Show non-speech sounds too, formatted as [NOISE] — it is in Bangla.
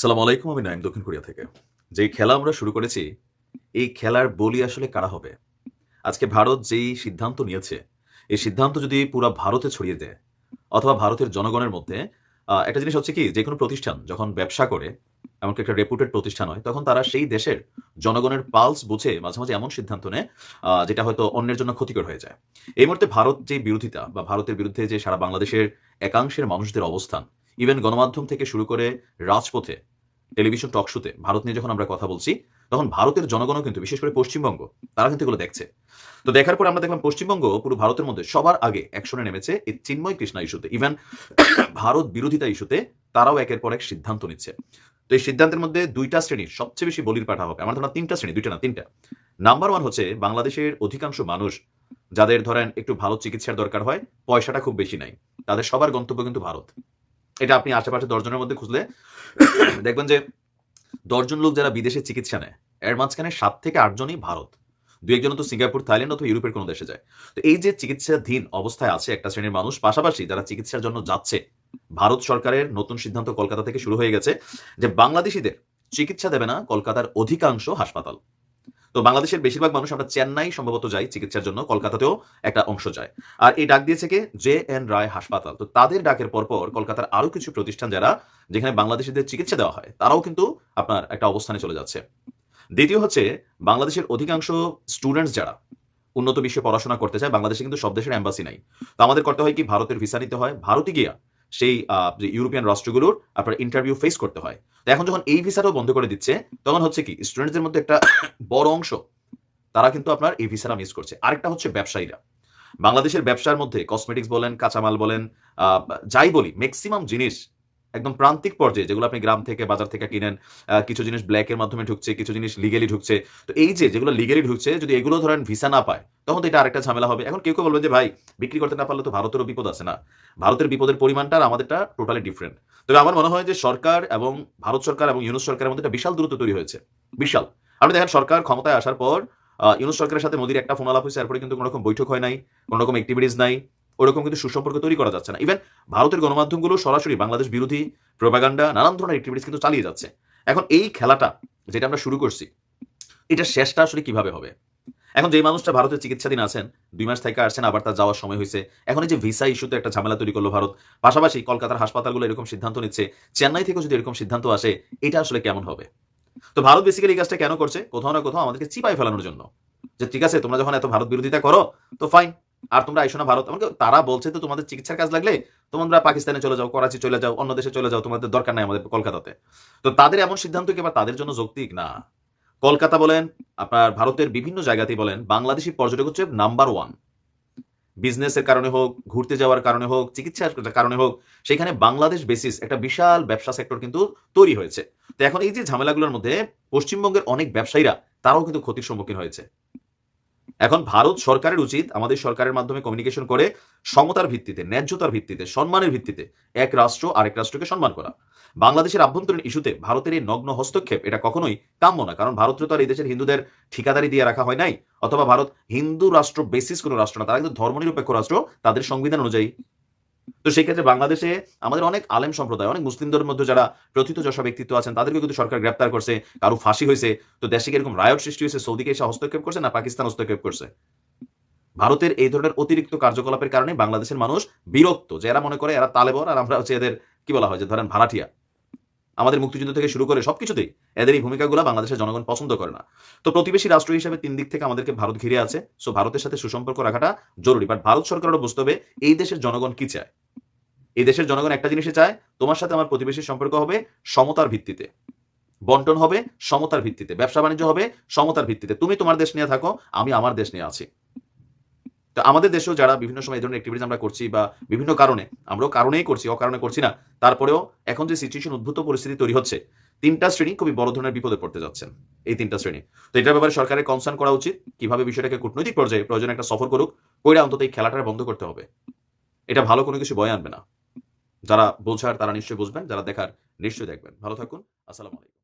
সালাম আলাইকুম, আমি নাইম দক্ষিণ কোরিয়া থেকে। যেই খেলা আমরা শুরু করেছি, এই খেলার বলি আসলে কারা হবে? আজকে ভারত যেই সিদ্ধান্ত নিয়েছে, এই সিদ্ধান্ত যদি পুরো ভারতে ছড়িয়ে দেয়, অথবা ভারতের জনগণের মধ্যে একটা জিনিস হচ্ছে কি যে কোনো প্রতিষ্ঠান যখন ব্যবসা করে, এমনকি একটা রেপুটেড প্রতিষ্ঠান হয়, তখন তারা সেই দেশের জনগণের পালস বুঝে মাঝে মাঝে এমন সিদ্ধান্ত নেয় যেটা হয়তো অন্যের জন্য ক্ষতিকর হয়ে যায়। এই মুহূর্তে ভারত যে বিরোধিতা বা ভারতের বিরুদ্ধে যে সারা বাংলাদেশের একাংশের মানুষদের অবস্থান ইভেন গণমাধ্যম থেকে শুরু করে রাজপথে টেলিভিশন টক শোতে ভারত নিয়ে যখন আমরা কথা বলছি, তখন ভারতের জনগণও কিন্তু, বিশেষ করে পশ্চিমবঙ্গ, তারা কিন্তু এগুলো দেখছে। তো দেখার পর আমরা দেখলাম পশ্চিমবঙ্গ পুরো ভারতের মধ্যে সবার আগে অ্যাকশনে নেমেছে এই চিন্ময় কৃষ্ণা ইস্যুতে। ইভেন ভারত বিরোধিতা ইস্যুতে তারাও একের পর এক সিদ্ধান্ত নিচ্ছে। তো এই সিদ্ধান্তের মধ্যে দুইটা শ্রেণির সবচেয়ে বেশি বলির পাঠা হবে। আমার ধারণা তিনটা শ্রেণি, দুইটা না, তিনটা। নাম্বার ওয়ান হচ্ছে বাংলাদেশের অধিকাংশ মানুষ যাদের ধরেন একটু ভালো চিকিৎসার দরকার হয়, পয়সাটা খুব বেশি নাই। তাদের সবার গন্তব্য কিন্তু ভারত। এটা আপনি আশেপাশে দশজনের মধ্যে খুঁজলে দেখবেন যে দশজন লোক যারা বিদেশে চিকিৎসা নেয়, এর মাঝখানে সাত থেকে আটজনই ভারত। দু একজন তো সিঙ্গাপুর, থাইল্যান্ড অথবা ইউরোপের কোনো দেশে যায়। তো এই যে চিকিৎসাধীন অবস্থায় আছে একটা শ্রেণির মানুষ, পাশাপাশি যারা চিকিৎসার জন্য যাচ্ছে, ভারত সরকারের নতুন সিদ্ধান্ত কলকাতা থেকে শুরু হয়ে গেছে যে বাংলাদেশিদের চিকিৎসা দেবে না কলকাতার অধিকাংশ হাসপাতাল। তো বাংলাদেশের বেশিরভাগ মানুষ আমরা চেন্নাই সম্ভবত যাই চিকিৎসার জন্য, কলকাতাতেও একটা অংশ যায়। আর এই ডাক দিয়েছে কে? জে এন রায় হাসপাতাল। তো তাদের ডাকের পরপর কলকাতার আরও কিছু প্রতিষ্ঠান যারা, যেখানে বাংলাদেশিদের চিকিৎসা দেওয়া হয়, তারাও কিন্তু আপনার একটা অবস্থানে চলে যাচ্ছে। দ্বিতীয় হচ্ছে, বাংলাদেশের অধিকাংশ স্টুডেন্টস যারা উন্নত বিশ্বে পড়াশোনা করতে চায়, বাংলাদেশে কিন্তু সব দেশের এম্বাসি নাই। তো আমাদের করতে হয় কি? ভারতের ভিসা নিতে হয়। ভারতে গিয়া সেই যে ইউরোপিয়ান রাষ্ট্রগুলোর আপনার ইন্টারভিউ ফেস করতে হয়। তো এখন যখন এই ভিসাটাও বন্ধ করে দিচ্ছে, তখন হচ্ছে কি স্টুডেন্টদের মধ্যে একটা [COUGHS] বড় অংশ, তারা কিন্তু আপনার এই ভিসাটা মিস করছে। আরেকটা হচ্ছে ব্যবসায়ীরা। বাংলাদেশের ব্যবসার মধ্যে কসমেটিক্স বলেন, কাঁচামাল বলেন যাই বলি ম্যাক্সিমাম জিনিস একদম প্রান্তিক পর্যায়ে, যেগুলো আপনি গ্রাম থেকে, বাজার থেকে কিনেন কিছু জিনিস ব্ল্যাকের মাধ্যমে ঢুকছে, কিছু জিনিস লিগেলি ঢুকছে। তো এই যে, যেগুলো লিগেলি ঢুকছে, যদি এগুলো ধরেন ভিসা না পায়, তখন তো এটা আরেকটা ঝামেলা হবে। এখন কেউ কেউ বলবে যে, ভাই, বিক্রি করতে না পারলে তো ভারতেরও বিপদ আছে না। ভারতের বিপদের পরিমাণটা আমাদেরটা টোটালি ডিফারেন্ট তবে আমার মনে হয় যে, সরকার এবং ভারত সরকার এবং ইউনুস সরকারের মধ্যে একটা বিশাল দূরত্ব তৈরি হয়েছে। বিশাল। আপনি দেখেন, সরকার ক্ষমতায় আসার পর ইউনুস সরকারের সাথে মোদির একটা ফোন আলাপ হয়েছে, এরপরে কিন্তু কোনো রকম বৈঠক হয় নাই, কোনো রকম অ্যাক্টিভিটিস নাই। ওরকম কিন্তু সুসম্পর্ক তৈরি করা যাচ্ছে না। ইভেন ভারতের গণমাধ্যমগুলো সরাসরি বাংলাদেশ বিরোধী প্রোপাগান্ডা নানান ধরনের অ্যাক্টিভিটিস কিন্তু চালিয়ে যাচ্ছে। এখন এই খেলাটা যেটা আমরা শুরু করছি, এটা শেষটা আসলে কীভাবে হবে? এখন যে মানুষটা ভারতের চিকিৎসাধীন আছেন, দুই মাস থেকে আসছেন, আবার তার যাওয়ার সময় হয়েছে। এখন এই যে ভিসা ইস্যুতে একটা ঝামেলা তৈরি করল ভারত, পাশাপাশি কলকাতার হাসপাতালগুলো এরকম সিদ্ধান্ত নিচ্ছে, চেন্নাই থেকে যদি এরকম সিদ্ধান্ত আসে, এটা আসলে কেমন হবে? তো ভারত বেসিক্যালি এই কাজটা কেন করছে? কোথাও না কোথাও আমাদেরকে চিপাই ফেলানোর জন্য। যে ঠিক আছে, তোমরা যখন এত ভারত বিরোধিতা করো, তো ফাইন আর তোমরা আইসো না ভারত। এমনকি তারা বলছে তো তোমাদের চিকিৎসার কাজ লাগলে তোমরা পাকিস্তানে চলে যাও, করাচি চলে যাও, অন্য দেশে চলে যাও, তোমাদের দরকার নাই আমাদের কলকাতাতে। তো তাদের এমন সিদ্ধান্ত কি আবার তাদের জন্য যৌক্তিক? না। কলকাতা বলেন, আপনার ভারতের বিভিন্ন জায়গাতেই বলেন, বাংলাদেশি পর্যটক হচ্ছে নাম্বার ওয়ান বিজনেসের কারণে হোক, ঘুরতে যাওয়ার কারণে হোক, চিকিৎসার কারণে হোক, সেখানে বাংলাদেশ বেসিস একটা বিশাল ব্যবসা সেক্টর কিন্তু তৈরি হয়েছে। তো এখন এই যে ঝামেলাগুলোর মধ্যে পশ্চিমবঙ্গের অনেক ব্যবসায়ীরা, তারাও কিন্তু ক্ষতির সম্মুখীন হয়েছে। এখন ভারত সরকারের উচিত আমাদের সরকারের মাধ্যমে কমিউনিকেশন করে সমতার ভিত্তিতে, ন্যায্যতার ভিত্তিতে, সম্মানের ভিত্তিতে এক রাষ্ট্র আরেক রাষ্ট্রকে সম্মান করা। বাংলাদেশের আভ্যন্তরীণ ইস্যুতে ভারতের এই নগ্ন হস্তক্ষেপ এটা কখনোই কাম্য না, কারণ ভারতের তো আর এই দেশের হিন্দুদের ঠিকাদারি দিয়ে রাখা হয় নাই, অথবা ভারত হিন্দু রাষ্ট্র বেসিস কোনো রাষ্ট্র না, তারা কিন্তু ধর্মনিরপেক্ষ রাষ্ট্র, তাদের সংবিধান অনুযায়ী তো সেই ক্ষেত্রে বাংলাদেশে আমাদের অনেক আলেম সম্প্রদায়, অনেক মুসলিমদের মধ্যে যারা প্রথিত যশা ব্যক্তিত্ব আছেন তাদেরকে কিন্তু সরকার গ্রেপ্তার করছে, কারও ফাঁসি হয়েছে। তো দেশে এরকম রায়ট সৃষ্টি হয়েছে? সৌদিকে এসে হস্তক্ষেপ করছে না পাকিস্তান হস্তক্ষেপ করছে? ভারতের এই ধরনের অতিরিক্ত কার্যকলাপের কারণে বাংলাদেশের মানুষ বিরক্ত, যে এরা মনে করে এরা তালেবর আর আমরা হচ্ছে এদের, কি বলা হয় যে ধরেন ভাড়াটিয়া। আমাদের মুক্তিযুদ্ধ থেকে শুরু করে সবকিছুতেই এদের এই ভূমিকাগুলো বাংলাদেশের জনগণ পছন্দ করে না। তো প্রতিবেশী রাষ্ট্র হিসেবে তিন দিক থেকে আমাদেরকে ভারত ঘিরে আছে। সো ভারতের সাথে সুসম্পর্ক রাখাটা জরুরি। বাট ভারত সরকারেরও বুঝতে হবে এই দেশের জনগণ কি চায়। এই দেশের জনগণ একটা জিনিসই চায়, তোমার সাথে আমার প্রতিবেশীর সম্পর্ক হবে সমতার ভিত্তিতে। বন্টন হবে সমতার ভিত্তিতে। ব্যবসা বাণিজ্য হবে সমতার ভিত্তিতে। তুমি তোমার দেশ নিয়ে থাকো, আমি আমার দেশ নিয়ে আছি। তো আমাদের দেশেও যারা বিভিন্ন সময় এই ধরনের অ্যাক্টিভিটিস আমরা করছি বা বিভিন্ন কারণে, আমরাও কারণেই করছি, অকারণে করছি না, তারপরেও এখন যে সিচুয়েশন উদ্ভূত পরিস্থিতি তৈরি হচ্ছে, তিনটা শ্রেণি খুবই বড় ধরনের বিপদে পড়তে যাচ্ছেন, এই তিনটা শ্রেণি। তো এটার ব্যাপারে সরকারের কনসার্ন করা উচিত, কীভাবে বিষয়টাকে কূটনৈতিক পর্যায়ে প্রয়োজন একটা সফর করুক, কইরা অন্তত এই খেলাটা বন্ধ করতে হবে। এটা ভালো কোনো কিছু বয়ে আনবে না। যারা বোঝার তারা নিশ্চয়ই বুঝবেন যারা দেখার নিশ্চয়ই দেখবেন। ভালো থাকুন আসসালামু আলাইকুম।